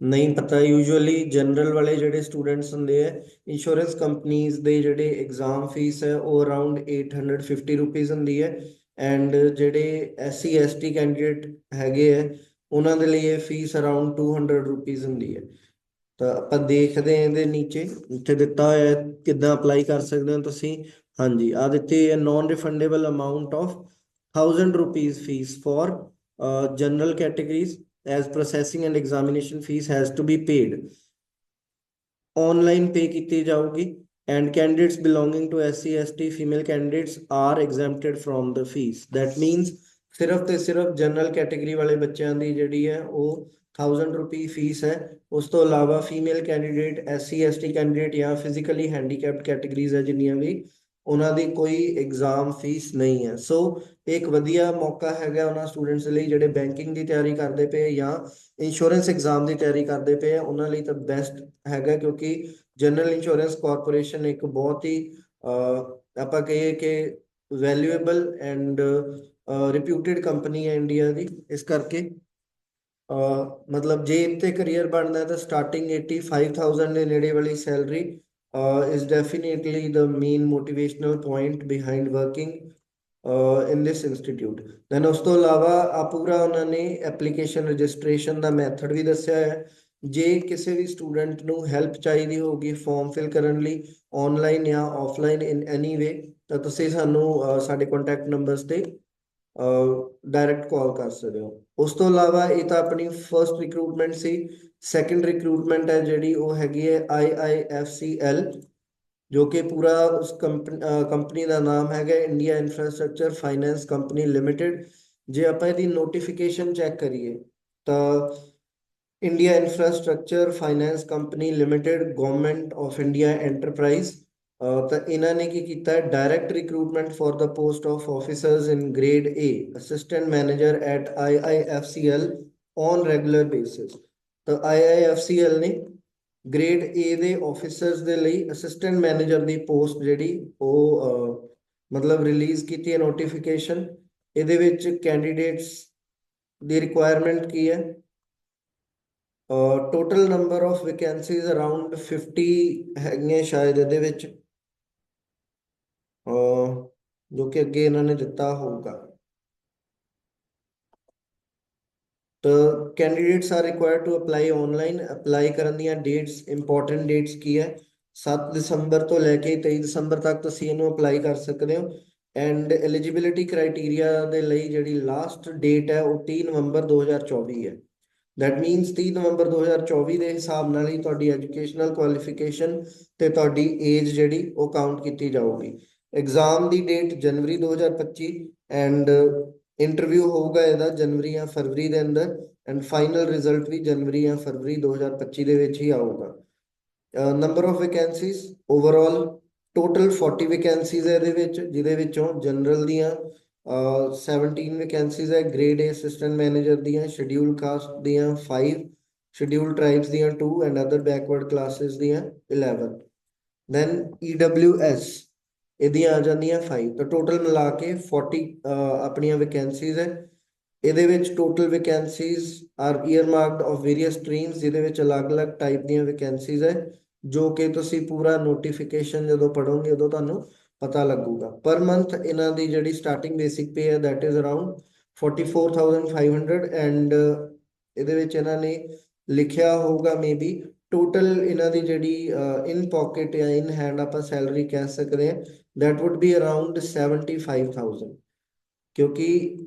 ਨਹੀਂ ਪਤਾ। ਯੂਜੂਅਲੀ ਜਨਰਲ ਵਾਲੇ ਜਿਹੜੇ ਸਟੂਡੈਂਟਸ ਹੁੰਦੇ ਆ ਇੰਸ਼ੋਰੈਂਸ ਕੰਪਨੀਆਂ ਦੇ ਜਿਹੜੇ ਐਗਜ਼ਾਮ ਫੀਸ ਹੈ ਉਹ ਅਰਾਊਂਡ 850 ਰੁਪੀਸ ਹੁੰਦੀ ਹੈ ਐਂਡ ਜਿਹੜੇ ਐਸਸੀ ਐਸਟੀ ਕੈਂਡੀਡੇਟ ਹੈਗੇ ਆ, ਉਹਨਾਂ ਦੇ ਲਈ ਇਹ ਫੀਸ ਅਰਾਊਂਡ 200 ਰੁਪੀਸ ਹੁੰਦੀ ਹੈ ਤਾਂ ਆਪਾਂ ਦੇਖਦੇ ਹਾਂ ਇਹਦੇ ਨੀਚੇ, ਇੱਥੇ ਦਿੱਤਾ ਹੋਇਆ ਹੈ, ਕਿੱਦਾਂ ਅਪਲਾਈ ਕਰ ਸਕਦੇ ਹੋ ਤੁਸੀਂ? ਹਾਂਜੀ ਆ ਦਿੱਤੀ ਹੈ non refundable amount of 1000 rupees fee for uh, general categories as processing and examination fees has to be paid online pay ਕੀਤੀ ਜਾਊਗੀ and candidates belonging to SC ST female candidates are exempted from the fees that means ਸਿਰਫ ਤੇ ਸਿਰਫ general category ਵਾਲੇ ਬੱਚਿਆਂ ਦੀ ਜਿਹੜੀ ਹੈ ਉਹ 1000 ਰੁਪਏ ਫੀਸ ਹੈ ਉਸ ਤੋਂ ਇਲਾਵਾ female candidate SC ST candidate ਜਾਂ ਫਿਜ਼ੀਕਲੀ ਹੈਂਡੀਕੈਪਡ ਕੈਟਾਗਰੀਜ਼ ਹੈ ਜਿੰਨੀਆਂ ਵੀ ਉਹਨਾਂ ਦੀ ਕੋਈ ਐਗਜ਼ਾਮ ਫੀਸ ਨਹੀਂ ਹੈ। ਸੋ ਇੱਕ ਵਧੀਆ ਮੌਕਾ ਹੈਗਾ ਉਹਨਾਂ ਸਟੂਡੈਂਟਸ ਲਈ ਜਿਹੜੇ ਬੈਂਕਿੰਗ ਦੀ ਤਿਆਰੀ ਕਰਦੇ ਪਏ ਜਾਂ ਇੰਸ਼ੋਰੈਂਸ ਐਗਜ਼ਾਮ ਦੀ ਤਿਆਰੀ ਕਰਦੇ ਪਏ ਆ, ਉਹਨਾਂ ਲਈ ਤਾਂ ਬੈਸਟ ਹੈਗਾ ਕਿਉਂਕਿ ਜਨਰਲ ਇੰਸ਼ੋਰੈਂਸ ਕਾਰਪੋਰੇਸ਼ਨ ਇੱਕ ਬਹੁਤ ਹੀ ਆਪਾਂ ਕਹੀਏ ਕਿ ਵੈਲਿਊਏਬਲ ਐਂਡ ਰਿਪਿਊਟਿਡ ਕੰਪਨੀ ਹੈ ਇੰਡੀਆ ਦੀ। ਇਸ ਕਰਕੇ ਮਤਲਬ ਜੇ ਇੱਥੇ ਕੈਰੀਅਰ ਬਣਦਾ ਤਾਂ ਸਟਾਰਟਿੰਗ 85000 ਦੇ ਨੇੜੇ ਵਾਲੀ salary is definitely the main motivational point behind working uh, in this institute. Then ਉਸ ਤੋਂ ਇਲਾਵਾ ਆ ਪੂਰਾ ਉਹਨਾਂ ਨੇ ਐਪਲੀਕੇਸ਼ਨ ਰਜਿਸਟ੍ਰੇਸ਼ਨ ਦਾ ਮੈਥਡ ਵੀ ਦੱਸਿਆ ਹੈ ਜੇ ਕਿਸੇ ਵੀ ਸਟੂਡੈਂਟ ਨੂੰ ਹੈਲਪ ਚਾਹੀਦੀ ਹੋਗੀ ਫਾਰਮ ਫਿਲ ਕਰਨ ਲਈ ਆਨਲਾਈਨ ਜਾਂ ਆਫਲਾਈਨ ਇਨ ਐਨੀ ਵੇ ਤਾਂ ਤੁਸੀਂ ਸਾਨੂੰ ਸਾਡੇ ਕੰਟੈਕਟ ਨੰਬਰਸ ਤੇ ਡਾਇਰੈਕਟ ਕਾਲ ਕਰ ਸਕਦੇ ਹੋ। ਉਸ ਤੋਂ ਇਲਾਵਾ ਇਹ ਤਾਂ ਆਪਣੀ ਫਰਸਟ ਰਿਕਰੂਟਮੈਂਟ ਸੀ। ਸੈਕੰਡ ਰਿਕਰੂਟਮੈਂਟ ਹੈ ਜਿਹੜੀ ਉਹ ਹੈਗੀ ਹੈ IIFCL ਜੋ ਕਿ ਪੂਰਾ ਉਸ ਕੰਪਨੀ ਦਾ ਨਾਮ ਹੈਗਾ India infrastructure finance company limited ਜੇ ਆਪਾਂ ਇਹਦੀ ਨੋਟੀਫਿਕੇਸ਼ਨ ਚੈੱਕ ਕਰੀਏ, ਤਾਂ India infrastructure finance company limited government of India enterprise ਤਾਂ ਇਹਨਾਂ ਨੇ ਕੀ ਕੀਤਾ? Direct recruitment for the post of officers in grade A assistant manager at IIFCL on regular basis ਤਾਂ IIFCL ਨੇ ਗ੍ਰੇਡ A ਦੇ ਆਫੀਸਰਸ ਦੇ ਲਈ ਅਸਿਸਟੈਂਟ ਮੈਨੇਜਰ ਦੀ ਪੋਸਟ ਜਿਹੜੀ, ਉਹ ਮਤਲਬ ਰਿਲੀਜ਼ ਕੀਤੀ ਹੈ ਨੋਟੀਫਿਕੇਸ਼ਨ ਇਹਦੇ ਵਿੱਚ ਕੈਂਡੀਡੇਟਸ ਦੀ ਰਿਕੁਆਇਰਮੈਂਟ ਕੀ ਹੈ? Total number of vacancies around 50 ਹੈਗੀਆਂ ਸ਼ਾਇਦ ਇਹਦੇ ਵਿੱਚ। ਜੋ ਕਿ ਅੱਗੇ ਇਹਨਾਂ ਨੇ ਦਿੱਤਾ ਹੋਊਗਾ। ਤਾਂ candidates are required to apply online apply ਕਰਨ ਦੀਆਂ ਡੇਟਸ ਇੰਪੋਰਟੈਂਟ ਡੇਟਸ ਕੀ ਹੈ? 7 ਦਸੰਬਰ ਤੋਂ ਲੈ ਕੇ 23 ਦਸੰਬਰ ਤੱਕ ਤੁਸੀਂ ਇਹਨੂੰ ਅਪਲਾਈ ਕਰ ਸਕਦੇ ਹੋ। ਐਂਡ ਐਲੀਜੀਬਿਲਿਟੀ ਕ੍ਰਾਈਟੇਰੀਆ ਦੇ ਲਈ ਜਿਹੜੀ ਲਾਸਟ ਡੇਟ ਹੈ ਉਹ 30 ਨਵੰਬਰ 2024 ਹੈ। ਦੈਟ ਮੀਨਸ 30 ਨਵੰਬਰ 2024 ਦੇ ਹਿਸਾਬ ਨਾਲ ਹੀ ਤੁਹਾਡੀ ਐਜੂਕੇਸ਼ਨਲ ਕੁਆਲੀਫਿਕੇਸ਼ਨ ਤੇ ਤੁਹਾਡੀ ਏਜ ਜਿਹੜੀ ਉਹ ਕਾਊਂਟ ਕੀਤੀ ਜਾਊਗੀ। ਐਗਜ਼ਾਮ ਦੀ ਡੇਟ ਜਨਵਰੀ 2025 ਐਂਡ ਇੰਟਰਵਿਊ ਹੋਊਗਾ ਇਹਦਾ ਜਨਵਰੀ ਜਾਂ ਫਰਵਰੀ ਦੇ ਅੰਦਰ ਐਂਡ ਫਾਈਨਲ ਰਿਜ਼ਲਟ ਵੀ ਜਨਵਰੀ ਜਾਂ ਫਰਵਰੀ 2025 ਦੇ ਵਿੱਚ ਹੀ ਆਊਗਾ। Number of vacancies overall total 40 vacancies ਹੈ ਇਹਦੇ ਵਿੱਚ, ਜਿਹਦੇ ਵਿੱਚੋਂ ਜਨਰਲ ਦੀਆਂ, ਅਹ 17 ਵੈਕੈਂਸੀਜ਼ ਹੈ ਗ੍ਰੇਡ ਏ ਅਸਿਸਟੈਂਟ ਮੈਨੇਜਰ ਦੀਆਂ ਸ਼ਡਿਊਲ ਕਾਸਟ ਦੀਆਂ 5 ਸ਼ਡਿਊਲ ਟ੍ਰਾਈਬਸ ਦੀਆਂ 2 ਐਂਡ ਅਦਰ ਬੈਕਵਰਡ ਕਲਾਸਿਸ ਦੀਆਂ 11 ਦੈਨ EWS ਇਹਦੀਆਂ ਆ ਜਾਂਦੀਆਂ 5 ਤਾਂ ਟੋਟਲ ਮਿਲਾ ਕੇ 40 ਆਪਣੀਆਂ ਵੈਕੈਂਸੀਜ਼ ਹੈ। ਇਹਦੇ ਵਿੱਚ total vacancies are earmarked of various streams, ਜਿਹਦੇ ਵਿੱਚ ਅਲੱਗ-ਅਲੱਗ ਟਾਈਪ ਦੀਆਂ ਵੈਕੈਂਸੀਜ਼ ਹੈ, ਜੋ ਕਿ ਤੁਸੀਂ ਪੂਰਾ ਨੋਟੀਫਿਕੇਸ਼ਨ ਜਦੋਂ ਪੜੋਗੇ ਉਦੋਂ ਤੁਹਾਨੂੰ ਪਤਾ ਲੱਗੂਗਾ। ਪਰ ਮੰਥ ਇਹਨਾਂ ਦੀ ਜਿਹੜੀ ਸਟਾਰਟਿੰਗ ਬੇਸਿਕ ਪੇ ਹੈ, that is around 44500 ਐਂਡ ਇਹਦੇ ਵਿੱਚ ਇਹਨਾਂ ਨੇ ਲਿਖਿਆ ਹੋਊਗਾ ਮੇਬੀ ਟੋਟਲ ਇਹਨਾਂ ਦੀ ਜਿਹੜੀ ਇਨ ਪਾਕਟ ਜਾਂ ਇਨ ਹੈਂਡ ਆਪਾਂ ਸੈਲਰੀ ਕਹਿ ਸਕਦੇ ਹਾਂ, that would be around 75000 ਕਿਉਂਕਿ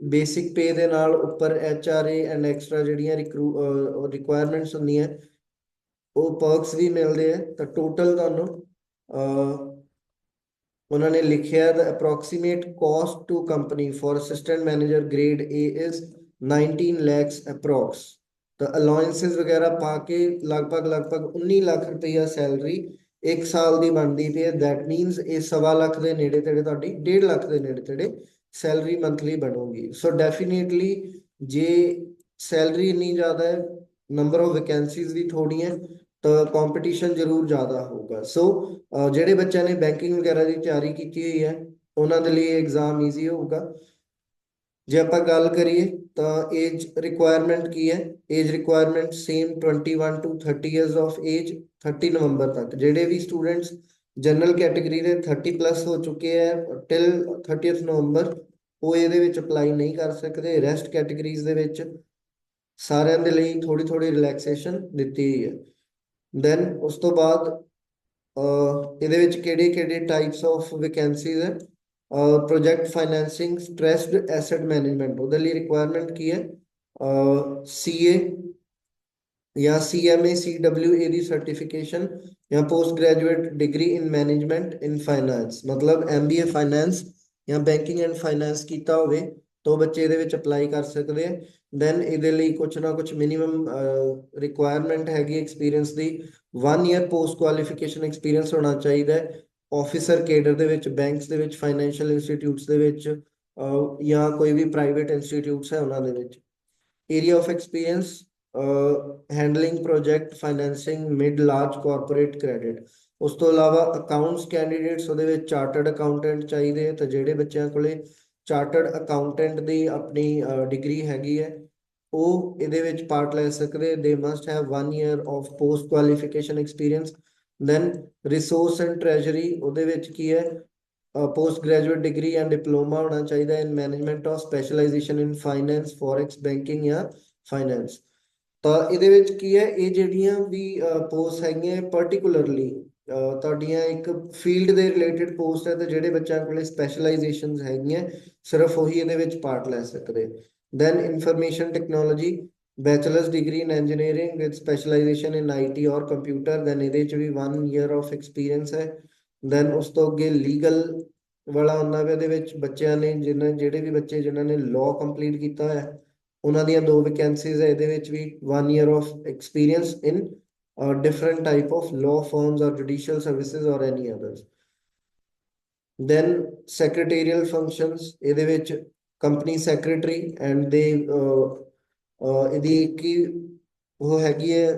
ਬੇਸਿਕ ਪੇ ਦੇ ਨਾਲ ਉੱਪਰ H R A and extra ਜਿਹੜੀਆਂ ਰਿਕੁਆਇਰਮੈਂਟਸ ਹੁੰਦੀਆਂ, ਉਹ ਪਰਕਸ ਵੀ ਮਿਲਦੇ ਆ, ਤਾਂ ਟੋਟਲ ਤੁਹਾਨੂੰ ਉਹਨਾਂ ਨੇ ਲਿਖਿਆ the approximate cost to company for assistant manager grade A is 19 lakhs approx. ਤਾਂ allowances ਵਗੈਰਾ ਪਾ ਕੇ ਲਗਭਗ ਲਗਭਗ 19 ਲੱਖ ਰੁਪਈਆ ਸੈਲਰੀ ਇੱਕ ਸਾਲ ਦੀ ਬਣਦੀ ਪਈ ਹੈ। That means ਇਹ ਸਵਾ ਲੱਖ ਦੇ ਨੇੜੇ ਤੇੜੇ ਤੁਹਾਡੀ 1.5 ਲੱਖ ਦੇ ਨੇੜੇ ਤੇੜੇ ਸੈਲਰੀ ਮੰਥਲੀ ਬਣੂਗੀ। ਸੋ ਡੈਫੀਨੇਟਲੀ ਜੇ ਸੈਲਰੀ ਇੰਨੀ ਜ਼ਿਆਦਾ ਹੈ ਨੰਬਰ ਆਫ ਵੈਕੈਂਸੀਜ਼ ਵੀ ਥੋੜੀਆਂ ਤਾਂ ਕੰਪੀਟੀਸ਼ਨ ਜ਼ਰੂਰ ਜ਼ਿਆਦਾ ਹੋਊਗਾ। ਸੋ ਜਿਹੜੇ ਬੱਚਿਆਂ ਨੇ ਬੈਂਕਿੰਗ ਵਗੈਰਾ ਦੀ ਤਿਆਰੀ ਕੀਤੀ ਹੋਈ ਹੈ, ਉਹਨਾਂ ਦੇ ਲਈ ਐਗਜ਼ਾਮ ਈਜ਼ੀ ਹੋਊਗਾ। ਜੇ ਆਪਾਂ ਗੱਲ ਕਰੀਏ ਤਾਂ ਏਜ ਰਿਕੁਆਇਰਮੈਂਟ ਕੀ ਹੈ? Age requirement same 21 to 30 years of age 30 ਨਵੰਬਰ ਤੱਕ। ਜਿਹੜੇ ਵੀ ਸਟੂਡੈਂਟਸ ਜਨਰਲ ਕੈਟਾਗਰੀ ਦੇ 30 ਪਲੱਸ ਹੋ ਚੁੱਕੇ ਹੈ ਟਿਲ 30th ਨਵੰਬਰ, ਉਹ ਇਹਦੇ ਵਿੱਚ ਅਪਲਾਈ ਨਹੀਂ ਕਰ ਸਕਦੇ। ਰੈਸਟ ਕੈਟਾਗਰੀਜ਼ ਦੇ ਵਿੱਚ ਸਾਰਿਆਂ ਦੇ ਲਈ ਥੋੜੀ ਥੋੜੀ ਰਿਲੈਕਸੇਸ਼ਨ ਦਿੱਤੀ ਹੋਈ ਹੈ। ਦੈਨ ਉਸ ਤੋਂ ਬਾਅਦ ਇਹਦੇ ਵਿੱਚ ਕਿਹੜੇ ਕਿਹੜੇ ਟਾਈਪਸ ਆਫ ਵੈਕੈਂਸੀਜ਼ ਹੈ? Project financing stressed asset management, ਉਹਦੇ ਲਈ ਰਿਕੁਆਇਰਮੈਂਟ ਕੀ ਹੈ? ਸੀਏ ਜਾਂ ਸੀਐਮਏ ਸੀਡਬਲਯੂਏ ਦੀ ਸਰਟੀਫਿਕੇਸ਼ਨ ਜਾਂ post graduate degree in management in finance ਮਤਲਬ ਐਮਬੀਏ ਫਾਈਨਾਂਸ ਜਾਂ ਬੈਂਕਿੰਗ ਐਂਡ ਫਾਈਨੈਂਸ ਕੀਤਾ ਹੋਵੇ, ਤਾਂ ਬੱਚੇ ਇਹਦੇ ਵਿੱਚ ਅਪਲਾਈ ਕਰ ਸਕਦੇ ਆ। ਦੈਨ ਇਹਦੇ ਲਈ ਕੁਝ ਨਾ ਕੁਝ ਮਿਨੀਮਮ ਰਿਕੁਆਇਰਮੈਂਟ ਹੈਗੀ ਐਕਸਪੀਰੀਅੰਸ ਦੀ। 1 ਇਅਰ ਪੋਸਟ ਕੁਆਲੀਫਿਕੇਸ਼ਨ ਐਕਸਪੀਰੀਅੰਸ ਹੋਣਾ ਚਾਹੀਦਾ ਹੈ। ਆਫੀਸਰ ਕੇਡਰ ਦੇ ਵਿੱਚ ਬੈਂਕਸ ਦੇ ਵਿੱਚ ਫਾਈਨੈਂਸ਼ੀਅਲ ਇੰਸਟੀਟਿਊਟਸ ਦੇ ਵਿੱਚ ਜਾਂ ਕੋਈ ਵੀ ਪ੍ਰਾਈਵੇਟ ਇੰਸਟੀਟਿਊਟਸ ਹੈ ਉਹਨਾਂ ਦੇ ਵਿੱਚ। Area of experience handling project financing mid large corporate credit ਉਸ ਤੋਂ ਇਲਾਵਾ ਅਕਾਊਂਟਸ ਕੈਂਡੀਡੇਟਸ ਉਹਦੇ ਵਿੱਚ ਚਾਰਟਰਡ ਅਕਾਊਂਟੈਂਟ ਚਾਹੀਦੇ ਆ, ਤਾਂ ਜਿਹੜੇ ਬੱਚਿਆਂ ਕੋਲੇ ਚਾਰਟਰਡ ਅਕਾਊਂਟੈਂਟ ਦੀ ਆਪਣੀ ਡਿਗਰੀ ਹੈਗੀ ਹੈ, ਉਹ ਇਹਦੇ ਵਿੱਚ ਪਾਰਟ ਲੈ ਸਕਦੇ they must have 1 year of post qualification experience then resource and treasury ਉਹਦੇ ਵਿੱਚ ਕੀ ਹੈ? Post graduate degree and diploma ਹੋਣਾ ਚਾਹੀਦਾ in management of specialization in finance forex banking ਜਾਂ ਫਾਈਨੈਂਸ ਤਾਂ ਇਹਦੇ ਵਿੱਚ ਕੀ ਹੈ? ਇਹ ਜਿਹੜੀਆਂ ਵੀ ਪੋਸਟ ਹੈਗੀਆਂ ਪਾਰਟਿਕੂਲਰਲੀ ਤੁਹਾਡੀਆਂ ਇੱਕ ਫੀਲਡ ਦੇ ਰਿਲੇਟਡ ਪੋਸਟ ਹੈ ਤੇ ਜਿਹੜੇ ਬੱਚਿਆਂ ਕੋਲੇ ਸਪੈਸ਼ਲਾਈਜੇਸ਼ਨਸ ਹੈਗੀਆਂ, ਸਿਰਫ ਉਹੀ ਇਹਦੇ ਵਿੱਚ ਪਾਰਟ ਲੈ ਸਕਦੇ। Then information technology bachelors degree in engineering with specialization in IT or computer then ਇਹਦੇ ਚ ਵੀ 1 ਇਅਰ ਆਫ ਐਕਸਪੀਰੀਅੰਸ ਹੈ। ਦੈਨ ਉਸ ਤੋਂ ਅੱਗੇ ਲੀਗਲ ਵਾਲਾ ਹੁੰਦਾ ਵੀ ਇਹਦੇ ਵਿੱਚ ਬੱਚਿਆਂ ਨੇ ਜਿਨ੍ਹਾਂ ਜਿਹੜੇ ਵੀ ਬੱਚੇ ਜਿਨ੍ਹਾਂ ਨੇ ਲਾਅ ਕੰਪਲੀਟ ਕੀਤਾ ਹੈ ਉਹਨਾਂ ਦੀਆਂ ਦੋ ਵੈਕੈਂਸੀਜ਼ ਹੈ। ਇਹਦੇ ਵਿੱਚ ਵੀ 1 year of experience in different type of law firms or judicial services or any others then secretarial functions ਇਹਦੇ ਵਿੱਚ company secretary and they uh, ਇਹਦੀ ਕੀ ਉਹ ਹੈਗੀ ਹੈ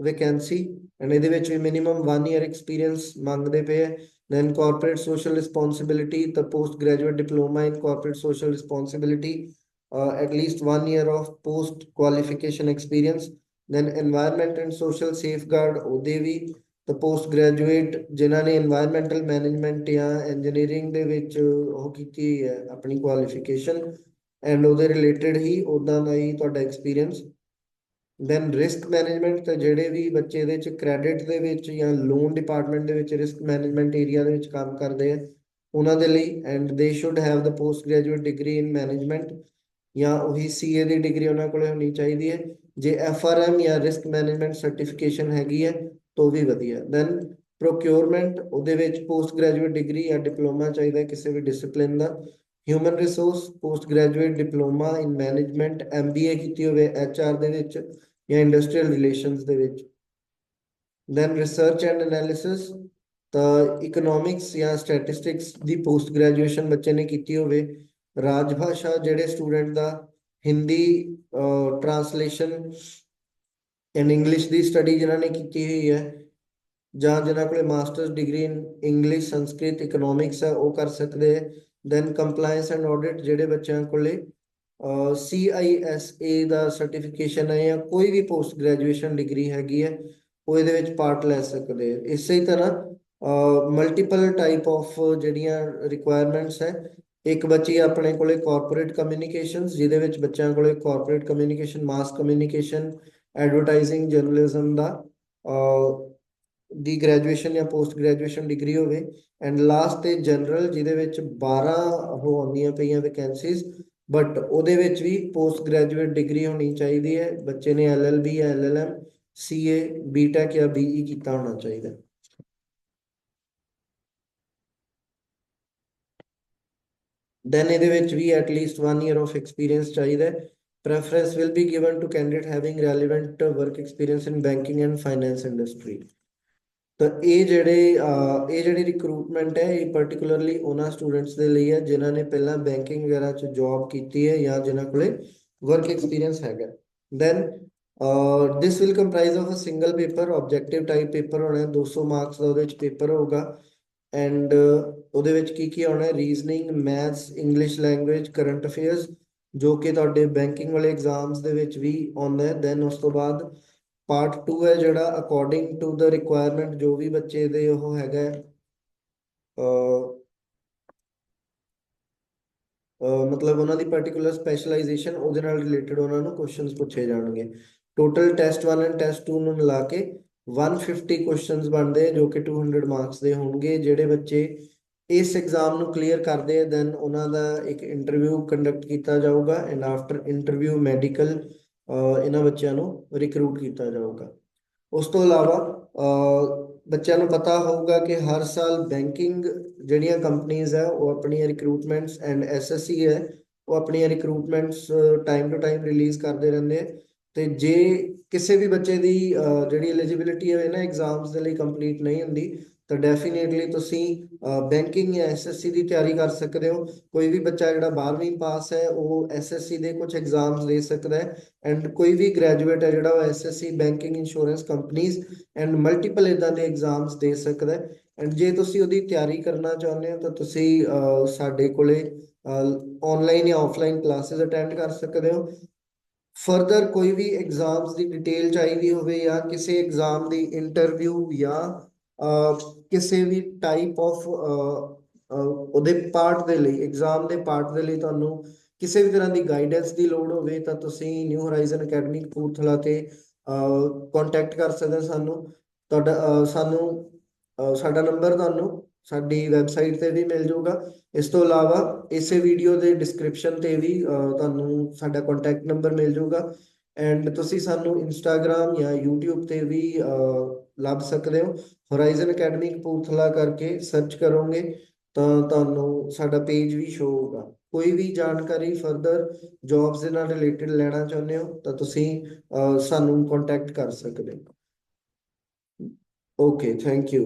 ਵੈਕੈਂਸੀ ਐਂਡ ਇਹਦੇ ਵਿੱਚ ਵੀ ਮਿਨੀਮਮ 1 ਇਅਰ ਐਕਸਪੀਰੀਅੰਸ ਮੰਗਦੇ ਪਏ ਹੈ ਦੈਨ ਕਾਰਪੋਰੇਟ ਸੋਸ਼ਲ ਰਿਸਪੌਂਸਿਬਿਲਿਟੀ ਤਾਂ post graduate diploma in corporate social responsibility at least 1 year of post qualification experience then environment and social safeguard ਉਹਦੇ ਵੀ ਤੇ ਪੋਸਟ ਗ੍ਰੈਜੂਏਟ ਜਿਨ੍ਹਾਂ ਨੇ এনवायरमेंटल ਮੈਨੇਜਮੈਂਟ ਜਾਂ ਇੰਜੀਨੀਅਰਿੰਗ ਦੇ ਵਿੱਚ ਉਹ ਕੀਤੀ ਹੈ ਆਪਣੀ ਕੁਆਲੀਫਿਕੇਸ਼ਨ ਐਂਡ ਉਹਦੇ ਰਿਲੇਟਡ ਹੀ ਉਦਾਂ ਦਾ ਹੀ ਤੁਹਾਡਾ ਐਕਸਪੀਰੀਅੰਸ ਦੈਨ ਰਿਸਕ ਮੈਨੇਜਮੈਂਟ ਤੇ ਜਿਹੜੇ ਵੀ ਬੱਚੇ ਇਹਦੇ ਚ ਕ੍ਰੈਡਿਟ ਦੇ ਵਿੱਚ ਜਾਂ ਲੋਨ ਡਿਪਾਰਟਮੈਂਟ ਦੇ ਵਿੱਚ ਰਿਸਕ ਮੈਨੇਜਮੈਂਟ ਏਰੀਆ ਦੇ ਵਿੱਚ ਕੰਮ ਕਰਦੇ ਆ, ਉਹਨਾਂ ਦੇ ਲਈ and they should have the post graduate degree in management ਜਾਂ ਉਹੀ ਸੀਏ ਦੀ ਡਿਗਰੀ ਉਹਨਾਂ ਕੋਲੇ ਹੋਣੀ ਚਾਹੀਦੀ ਹੈ। ਜੇ ਐਫਆਰਐਮ ਜਾਂ ਰਿਸਕ ਮੈਨੇਜਮੈਂਟ ਸਰਟੀਫਿਕੇਸ਼ਨ ਹੈਗੀ ਹੈ, ਤਾਂ ਵੀ ਵਧੀਆ। ਦੈਨ ਪ੍ਰੋਕਿਉਰਮੈਂਟ ਉਹਦੇ ਵਿੱਚ ਪੋਸਟ ਗ੍ਰੈਜੂਏਟ ਡਿਗਰੀ ਜਾਂ ਡਿਪਲੋਮਾ ਚਾਹੀਦਾ ਕਿਸੇ ਵੀ discipline the. Human resource post graduate diploma in management MBA ਕੀਤੀ ਹੋਵੇ ਐਚਆਰ ਦੇ ਵਿੱਚ ਜਾਂ ਇੰਡਸਟਰੀਅਲ ਰਿਲੇਸ਼ਨਸ ਦੇ ਵਿੱਚ। ਦੈਨ ਰਿਸਰਚ ਐਂਡ ਐਨਾਲਿਸਿਸ ਤਾਂ ਇਕਨੋਮਿਕਸ ਜਾਂ ਸਟੈਟਿਸਟਿਕਸ ਦੀ ਪੋਸਟ ਗ੍ਰੈਜੂਏਸ਼ਨ ਬੱਚੇ ਨੇ ਕੀਤੀ ਹੋਵੇ। ਰਾਜ ਭਾਸ਼ਾ ਜਿਹੜੇ ਸਟੂਡੈਂਟ ਦਾ ਹਿੰਦੀ ਟ੍ਰਾਂਸਲੇਸ਼ਨ ਐਂਡ ਇੰਗਲਿਸ਼ ਦੀ ਸਟੱਡੀ ਜਿਨ੍ਹਾਂ ਨੇ ਕੀਤੀ ਹੋਈ ਹੈ, ਜਾਂ ਜਿਨ੍ਹਾਂ ਕੋਲੇ masters degree in English Sanskrit economics ਹੈ, ਉਹ ਕਰ ਸਕਦੇ ਹੈ। ਦੈਨ ਕੰਪਲਾਈਂਸ ਐਂਡ ਆਡਿਟ ਜਿਹੜੇ ਬੱਚਿਆਂ ਕੋਲੇ CISA ਦਾ ਸਰਟੀਫਿਕੇਸ਼ਨ ਹੈ ਜਾਂ ਕੋਈ ਵੀ ਪੋਸਟ ਗ੍ਰੈਜੂਏਸ਼ਨ ਡਿਗਰੀ ਹੈਗੀ ਹੈ, ਉਹ ਇਹਦੇ ਵਿੱਚ ਪਾਰਟ ਲੈ ਸਕਦੇ ਹੈ ਇਸੇ ਤਰ੍ਹਾਂ ਮਲਟੀਪਲ ਟਾਈਪ ਆਫ ਜਿਹੜੀਆਂ ਰਿਕੁਆਇਰਮੈਂਟਸ ਹੈ, ਇੱਕ ਬੱਚੀ ਆਪਣੇ ਕੋਲੇ ਕਾਰਪੋਰੇਟ ਕਮਿਊਨੀਕੇਸ਼ਨਸ ਜਿਹਦੇ ਵਿੱਚ ਬੱਚਿਆਂ ਕੋਲੇ corporate communication mass communication advertising journalism ਦਾ ਦੀ ਗ੍ਰੈਜੂਏਸ਼ਨ ਜਾਂ ਪੋਸਟ ਗ੍ਰੈਜੂਏਸ਼ਨ ਡਿਗਰੀ ਹੋਵੇ ਐਂਡ ਲਾਸਟ ਤੇ ਜਨਰਲ ਜਿਹਦੇ ਵਿੱਚ 12 ਉਹ ਆਉਂਦੀਆਂ ਪਈਆਂ ਵੈਕੈਂਸੀਜ਼ ਬਟ ਉਹਦੇ ਵਿੱਚ ਵੀ ਪੋਸਟ ਗ੍ਰੈਜੂਏਟ ਡਿਗਰੀ ਹੋਣੀ ਚਾਹੀਦੀ ਹੈ, ਬੱਚੇ ਨੇ ਐਲਐਲਬੀ ਜਾਂ ਐਲਐਲਐਮ ਸੀਏ ਬੀਟੈਕ ਜਾਂ ਬੀਈ ਕੀਤਾ ਹੋਣਾ ਚਾਹੀਦਾ। ਦੈਨ ਇਹਦੇ ਵਿੱਚ ਵੀ at least 1 year of experience ਚਾਹੀਦਾ ਹੈ। Preference will be given to candidate having relevant work experience in banking and finance industry ਤਾਂ ਇਹ ਜਿਹੜੇ ਇਹ ਜਿਹੜੀ ਰਿਕਰੂਟਮੈਂਟ ਹੈ, ਇਹ ਪਾਰਟਿਕੂਲਰਲੀ ਉਹਨਾਂ ਸਟੂਡੈਂਟਸ ਦੇ ਲਈ ਹੈ, ਜਿਨ੍ਹਾਂ ਨੇ ਪਹਿਲਾਂ ਬੈਂਕਿੰਗ ਵਗੈਰਾ 'ਚ ਜੌਬ ਕੀਤੀ ਹੈ ਜਾਂ ਜਿਨ੍ਹਾਂ ਕੋਲੇ ਵਰਕ ਐਕਸਪੀਰੀਅੰਸ ਹੈਗਾ। Then this will comprise of a single paper objective type paper ਹੋਣਾ ਹੈ 200 ਮਾਰਕਸ ਦਾ ਉਹਦੇ ਵਿੱਚ ਪੇਪਰ ਹੋਊਗਾ। ਐਂਡ ਉਹਦੇ ਵਿੱਚ ਕੀ ਕੀ ਆਉਣਾ ਹੈ? Reasoning maths English language current affairs ਜੋ ਕਿ ਤੁਹਾਡੇ ਬੈਂਕਿੰਗ ਵਾਲੇ ਐਗਜ਼ਾਮਸ ਦੇ ਵਿੱਚ ਵੀ ਆਉਂਦਾ ਹੈ। ਦੈਨ ਉਸ ਤੋਂ ਬਾਅਦ ਪਾਰਟ 2 ਹੈ ਜਿਹੜਾ ਅਕੋਰਡਿੰਗ ਟੂ ਦਾ ਰਿਕੁਆਇਰਮੈਂਟ ਜੋ ਵੀ ਬੱਚੇ ਦੇ ਉਹ ਹੈਗਾ ਹੈ, ਮਤਲਬ ਉਹਨਾਂ ਦੀ ਪਾਰਟਿਕੂਲਰ ਸਪੈਸ਼ਲਾਈਜੇਸ਼ਨ ਉਹਦੇ ਨਾਲ ਰਿਲੇਟਡ ਉਹਨਾਂ ਨੂੰ ਕੁਐਸਚਨਸ ਪੁੱਛੇ ਜਾਣਗੇ। ਟੋਟਲ ਟੈਸਟ 1 ਐਂਡ ਟੈਸਟ 2 ਨੂੰ ਮਿਲਾ ਕੇ 150 ਕੁਐਸਚਨਸ ਬਣਦੇ ਜੋ ਕਿ 200 ਮਾਰਕਸ ਦੇ ਹੋਣਗੇ। ਜਿਹੜੇ ਬੱਚੇ ਇਸ ਐਗਜ਼ਾਮ ਨੂੰ ਕਲੀਅਰ ਕਰਦੇ ਆ ਦੈਨ ਉਹਨਾਂ ਦਾ ਇੱਕ ਇੰਟਰਵਿਊ ਕੰਡਕਟ ਕੀਤਾ ਜਾਊਗਾ। ਐਂਡ ਆਫਟਰ ਇੰਟਰਵਿਊ ਮੈਡੀਕਲ ਇਹਨਾਂ ਬੱਚਿਆਂ ਨੂੰ ਰਿਕਰੂਟ ਕੀਤਾ ਜਾਊਗਾ। ਉਸ ਤੋਂ ਇਲਾਵਾ ਬੱਚਿਆਂ ਨੂੰ ਪਤਾ ਹੋਊਗਾ ਕਿ ਹਰ ਸਾਲ ਬੈਂਕਿੰਗ ਜਿਹੜੀਆਂ ਕੰਪਨੀਆਂ ਹੈ, ਉਹ ਆਪਣੀਆਂ ਰਿਕਰੂਟਮੈਂਟਸ ਐਂਡ ਐਸਐਸਸੀ ਹੈ, ਉਹ ਆਪਣੀਆਂ recruitments time to time release ਕਰਦੇ ਰਹਿੰਦੇ ਆ। ਤੇ ਜੇ ਕਿਸੇ ਵੀ ਬੱਚੇ ਦੀ ਜਿਹੜੀ ਐਲੀਜੀਬਿਲਿਟੀ ਹੈ ਨਾ ਐਗਜ਼ਾਮਸ ਦੇ ਲਈ ਕੰਪਲੀਟ ਨਹੀਂ ਹੁੰਦੀ ਤਾਂ ਡੈਫੀਨੇਟਲੀ ਤੁਸੀਂ ਬੈਂਕਿੰਗ ਜਾਂ ਐਸਐਸਸੀ ਦੀ ਤਿਆਰੀ ਕਰ ਸਕਦੇ ਹੋ। ਕੋਈ ਵੀ ਬੱਚਾ ਜਿਹੜਾ 12ਵੀਂ ਪਾਸ ਹੈ, ਉਹ ਐਸਐਸਸੀ ਦੇ ਕੁਝ ਐਗਜ਼ਾਮਸ ਦੇ ਸਕਦਾ ਹੈ ਐਂਡ ਕੋਈ ਵੀ ਗ੍ਰੈਜੂਏਟ ਹੈ ਜਿਹੜਾ ਉਹ ਐਸਐਸਸੀ ਬੈਂਕਿੰਗ ਇੰਸ਼ੋਰੈਂਸ ਕੰਪਨੀਆਂ ਐਂਡ ਮਲਟੀਪਲ ਇਦਾਂ ਦੇ ਐਗਜ਼ਾਮਸ ਦੇ ਸਕਦਾ ਹੈ। ਐਂਡ ਜੇ ਤੁਸੀਂ ਉਹਦੀ ਤਿਆਰੀ ਕਰਨਾ ਚਾਹੁੰਦੇ ਹੋ, ਤਾਂ ਤੁਸੀਂ ਸਾਡੇ ਕੋਲੇ ਆਨਲਾਈਨ ਜਾਂ ਆਫਲਾਈਨ ਕਲਾਸਿਸ ਅਟੈਂਡ ਕਰ ਸਕਦੇ ਹੋ। ਫਰਦਰ ਕੋਈ ਵੀ ਐਗਜ਼ਾਮਸ ਦੀ ਡਿਟੇਲ ਚਾਹੀਦੀ ਹੋਵੇ ਜਾਂ ਕਿਸੇ ਐਗਜ਼ਾਮ ਦੀ ਇੰਟਰਵਿਊ ਜਾਂ ਕਿਸੇ ਵੀ ਟਾਈਪ ਆਫ ਉਹਦੇ ਪਾਰਟ ਦੇ ਲਈ ਐਗਜ਼ਾਮ ਦੇ ਪਾਰਟ ਦੇ ਲਈ ਤੁਹਾਨੂੰ ਕਿਸੇ ਵੀ ਤਰ੍ਹਾਂ ਦੀ ਗਾਈਡੈਂਸ ਦੀ ਲੋੜ ਹੋਵੇ ਤਾਂ ਤੁਸੀਂ ਨਿਊ ਹੋਰਾਈਜ਼ਨ ਅਕੈਡਮੀ ਕਪੂਰਥਲਾ ਤੇ ਕੰਟੈਕਟ ਕਰ ਸਕਦੇ ਹੋ ਸਾਨੂੰ। ਤੁਹਾਡਾ ਸਾਨੂੰ ਸਾਡਾ ਨੰਬਰ ਤੁਹਾਨੂੰ ਸਾਡੀ ਵੈਬਸਾਈਟ ਤੇ ਵੀ ਮਿਲ ਜਾਊਗਾ। ਇਸ ਤੋਂ ਇਲਾਵਾ ਇਸੇ ਵੀਡੀਓ ਦੇ ਡਿਸਕ੍ਰਿਪਸ਼ਨ ਤੇ ਵੀ ਤੁਹਾਨੂੰ ਸਾਡਾ ਕੰਟੈਕਟ ਨੰਬਰ ਮਿਲ ਜਾਊਗਾ। ਐਂਡ ਤੁਸੀਂ ਸਾਨੂੰ ਇੰਸਟਾਗ੍ਰam ਜਾਂ YouTube ਤੇ ਵੀ ਲੱਭ ਸਕਦੇ ਹੋ। ਹੋਰਾਈਜ਼ਨ ਅਕੈਡਮੀ ਕਪੂਰਥਲਾ ਕਰਕੇ ਸਰਚ ਕਰੋਗੇ ਤਾਂ ਤੁਹਾਨੂੰ ਸਾਡਾ ਪੇਜ ਵੀ ਸ਼ੋ ਹੋਊਗਾ। ਕੋਈ ਵੀ ਜਾਣਕਾਰੀ ਫਰਦਰ ਜੌਬਸ ਦੇ ਨਾਲ ਰਿਲੇਟਡ ਲੈਣਾ ਚਾਹੁੰਦੇ ਹੋ ਤਾਂ ਤੁਸੀਂ ਸਾਨੂੰ ਕੰਟੈਕਟ ਕਰ ਸਕਦੇ ਹੋ। Okay thank you